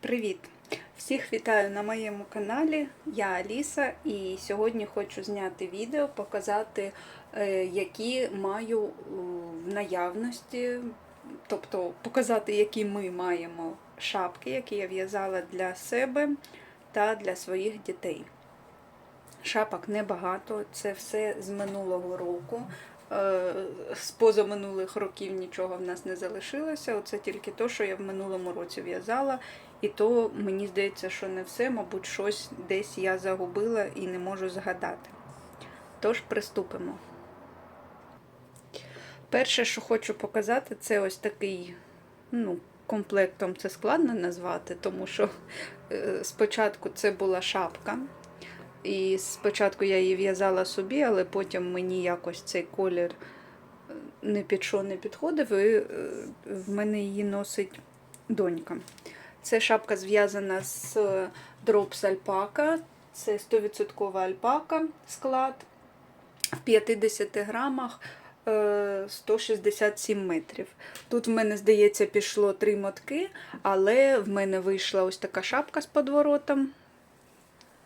Привіт! Всіх вітаю на моєму каналі. Я Аліса, і сьогодні хочу зняти відео, показати, е, які маю е, в наявності, тобто показати, які ми маємо шапки, які я в'язала для себе та для своїх дітей. Шапок небагато, це все з минулого року. Е, З позаминулих років нічого в нас не залишилося. Оце тільки те, що я в минулому році в'язала. І то мені здається, що не все, мабуть, щось десь я загубила і не можу згадати. Тож приступимо. Перше, що хочу показати, це ось такий, ну, комплектом це складно назвати, тому що е, спочатку це була шапка. І спочатку я її в'язала собі, але потім мені якось цей колір е, не під що не підходив, і е, в мене її носить донька. Це шапка зв'язана з дропс альпака. Це 100% альпака склад в 50 грамах е, 167 метрів. Тут в мене, здається, пішло три мотки, але в мене вийшла ось така шапка з подворотом.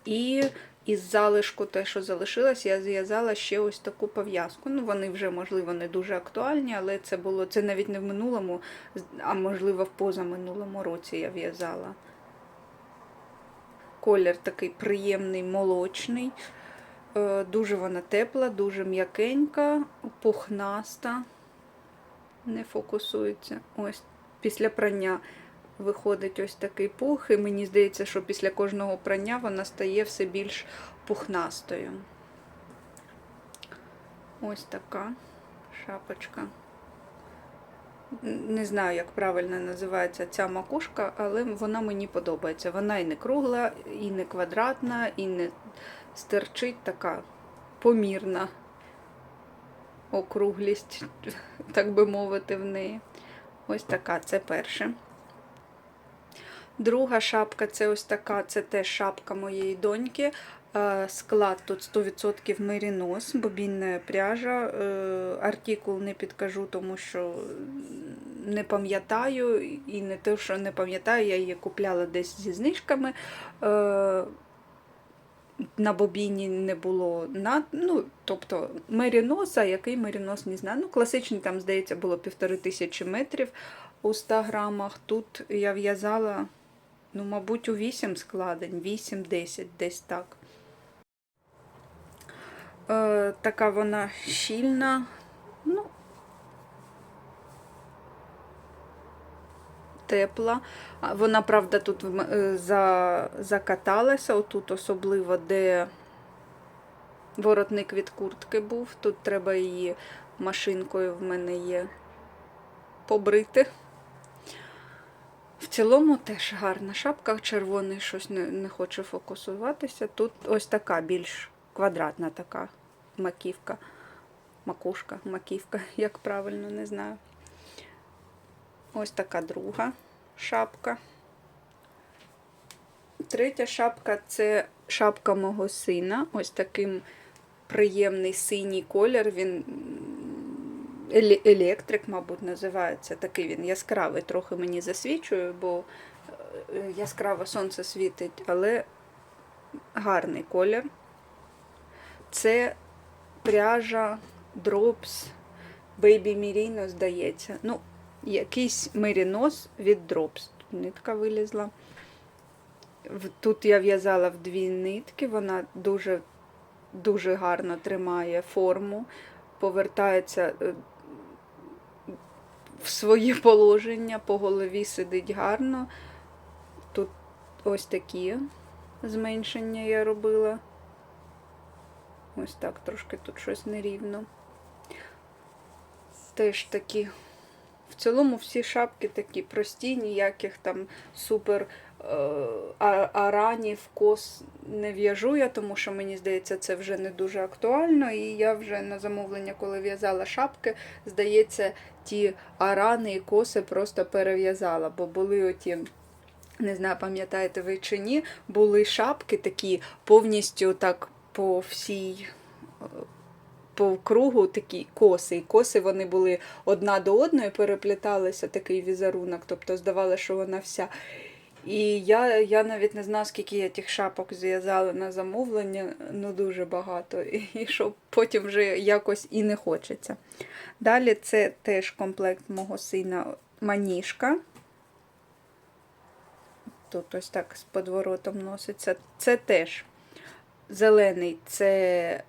І із залишку, те, що залишилось, я зв'язала ще ось таку пов'язку. Ну, вони вже, можливо, не дуже актуальні, але це було це навіть не в минулому, а можливо, в позаминулому році я в'язала. Колір такий приємний, молочний. Е, Дуже вона тепла, дуже м'якенька, пухнаста, не фокусується. Ось після прання виходить ось такий пух, і мені здається, що після кожного прання вона стає все більш пухнастою. Ось така шапочка. Не знаю, як правильно називається ця макушка, але вона мені подобається. Вона і не кругла, і не квадратна, і не стерчить така помірна округлість, так би мовити, в неї. Ось така, це перше. Друга шапка це ось така, це теж шапка моєї доньки. Е, Склад тут 100% мерінос, бобінна пряжа. Е, Артикул не підкажу, тому що не пам'ятаю, і не те, що не пам'ятаю, я її купляла десь зі знижками. Е, На бобіні не було на, ну, тобто меріноса, який мерінос не знаю. Ну, класичний там, здається, було півтори тисячі метрів у 100 грамах. Тут я в'язала, ну, мабуть, у 8 складень, 8-10, десь так. Е, така вона щільна. Ну, тепла. Вона, правда, тут е, за, закаталася, отут особливо, де воротник від куртки був. Тут треба її машинкою в мене є побрити. В цілому теж гарна шапка, червоний щось не, не хоче фокусуватися. Тут ось така більш квадратна така маківка, макушка, маківка, як правильно, не знаю. Ось така друга шапка. Третя шапка це шапка мого сина. Ось таким приємний синій колір. Він електрик, мабуть, називається. Такий він яскравий, трохи мені засвічує, бо е, яскраво сонце світить, але гарний колір. Це пряжа Drops Baby Merino, здається. Ну, якийсь мерінос від Drops. Нитка вилізла. Тут я в'язала в дві нитки, вона дуже, дуже гарно тримає форму, повертається е, в своє положення, по голові сидить гарно. Тут ось такі зменшення я робила. Ось так трошки тут щось нерівно. Теж такі. В цілому всі шапки такі прості, ніяких там супер е, аранів, кос не в'яжу я, тому що мені здається, це вже не дуже актуально. І я вже на замовлення, коли в'язала шапки, здається, ті арани і коси просто перев'язала, бо були оті. Не знаю, пам'ятаєте ви чи ні, були шапки такі повністю так по всій е, по кругу такі коси. І коси вони були одна до одної, перепліталися такий візерунок, тобто здавалося, що вона вся. І я, я навіть не знаю, скільки я тих шапок зв'язала на замовлення, ну дуже багато. І, що потім вже якось і не хочеться. Далі це теж комплект мого сина маніжка. Тут ось так з подворотом носиться. Це теж зелений це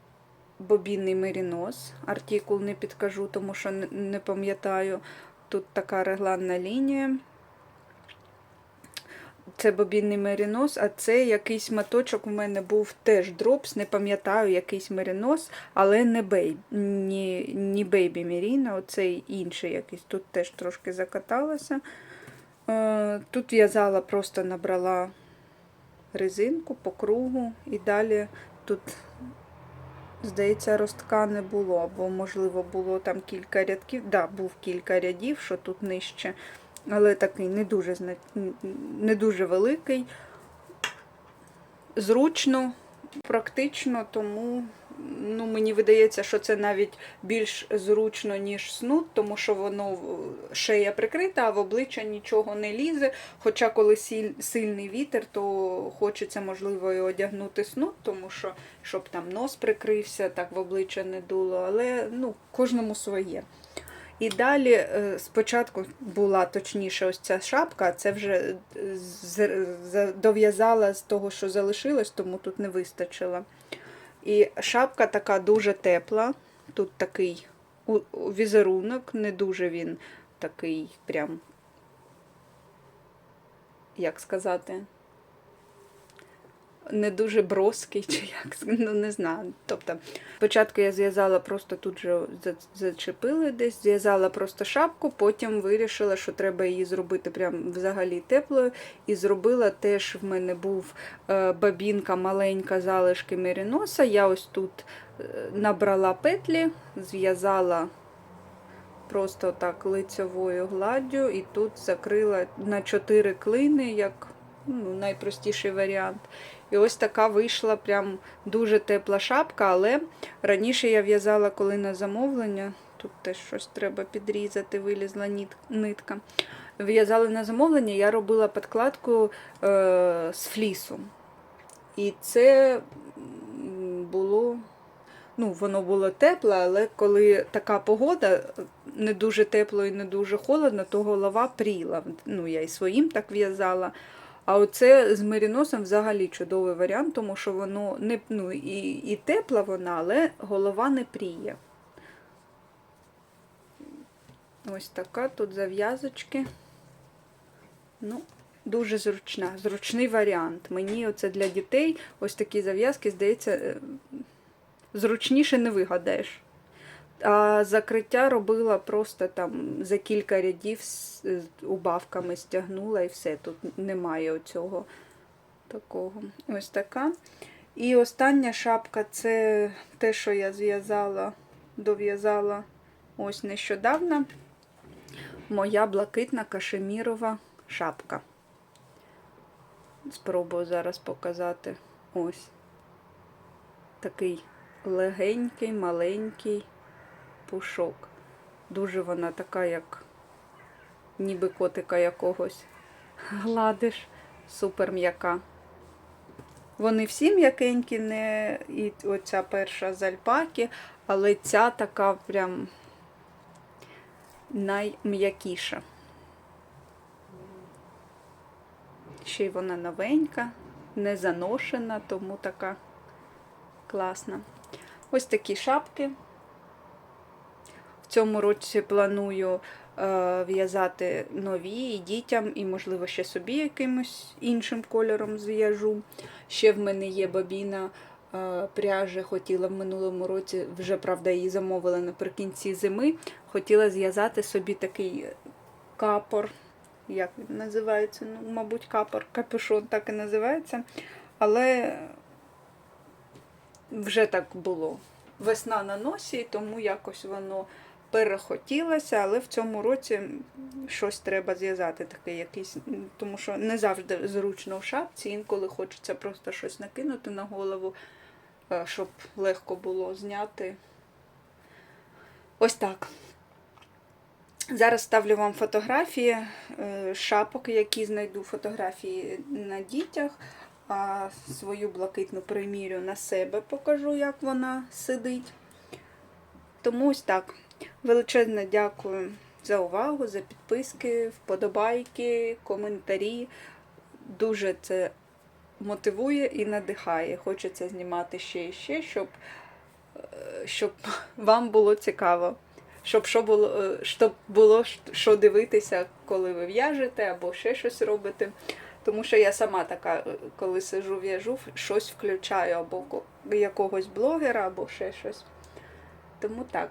бобінний мерінос. Артикул не підкажу, тому що не пам'ятаю. Тут така регланна лінія. Це бобінний мерінос, а це якийсь моточок у мене був теж дропс, не пам'ятаю, якийсь мерінос, але не бей, ні, ні бейбі Меріна, оцей інший якийсь. Тут теж трошки закаталася. Е, Тут в'язала, просто набрала резинку по кругу і далі тут, здається, ростка не було, або, можливо, було там кілька рядків. Так, да, був кілька рядів, що тут нижче, але такий не дуже, не дуже великий. Зручно, практично, тому ну, мені видається, що це навіть більш зручно, ніж снуд, тому що воно шия прикрита, а в обличчя нічого не лізе. Хоча, коли сильний вітер, то хочеться, можливо, і одягнути снуд, тому що щоб там нос прикрився, так в обличчя не дуло, але ну, кожному своє. І далі е, спочатку була точніше ось ця шапка, це вже з- дов'язала з того, що залишилось, тому тут не вистачило. І шапка така дуже тепла. Тут такий візерунок, не дуже він такий прям, як сказати, не дуже броский, чи як, ну не знаю. Тобто, спочатку я зв'язала просто тут же зачепили десь, зв'язала просто шапку, потім вирішила, що треба її зробити прям взагалі теплою. І зробила теж в мене був е, бабінка маленька залишки меріноса. Я ось тут е, набрала петлі, зв'язала просто так лицьовою гладдю, і тут закрила на 4 клини, як ну, найпростіший варіант. І ось така вийшла прям дуже тепла шапка, але раніше я в'язала коли на замовлення. Тут теж щось треба підрізати, вилізла нитка. В'язала на замовлення, я робила підкладку е, з флісу. І це було, ну, воно було тепле, але коли така погода, не дуже тепло і не дуже холодно, то голова пріла. Ну, я і своїм так в'язала. А оце з меріносом взагалі чудовий варіант, тому що воно не ну, і, і тепла вона, але голова не пріє. Ось така тут зав'язочки. Ну, дуже зручна, зручний варіант. Мені оце для дітей ось такі зав'язки, здається, е, зручніше не вигадаєш. А закриття робила просто там за кілька рядів з убавками стягнула і все. Тут немає оцього такого. Ось така. І остання шапка це те, що я зв'язала, дов'язала ось нещодавно. Моя блакитна кашемірова шапка. Спробую зараз показати. Ось. Такий легенький, маленький пушок. Дуже вона така, як ніби котика якогось гладиш. Супер м'яка. Вони всі м'якенькі, не і оця перша з альпаки, але ця така прям найм'якіша. Ще й вона новенька, не заношена, тому така класна. Ось такі шапки. Цьому році планую е, в'язати нові і дітям, і, можливо, ще собі якимось іншим кольором зв'яжу. Ще в мене є бабіна е, пряжі, хотіла в минулому році, вже, правда, її замовила наприкінці зими. Хотіла зв'язати собі такий капор. Як він називається? Ну, мабуть, капор, капюшон так і називається. Але вже так було. Весна на носі, тому якось воно перехотілося, але в цьому році щось треба зв'язати таке якийсь, тому що не завжди зручно в шапці, інколи хочеться просто щось накинути на голову, е, щоб легко було зняти. Ось так. Зараз ставлю вам фотографії е, шапок, які знайду фотографії на дітях, а свою блакитну примірю на себе покажу, як вона сидить. Тому ось так. Величезне дякую за увагу, за підписки, вподобайки, коментарі. Дуже це мотивує і надихає. Хочеться знімати ще і ще, щоб, е, щоб вам було цікаво. Щоб що було, е, щоб було що дивитися, коли ви в'яжете або ще щось робите. Тому що я сама така, е, коли сижу в'яжу, щось включаю або якогось блогера, або ще щось. Тому так.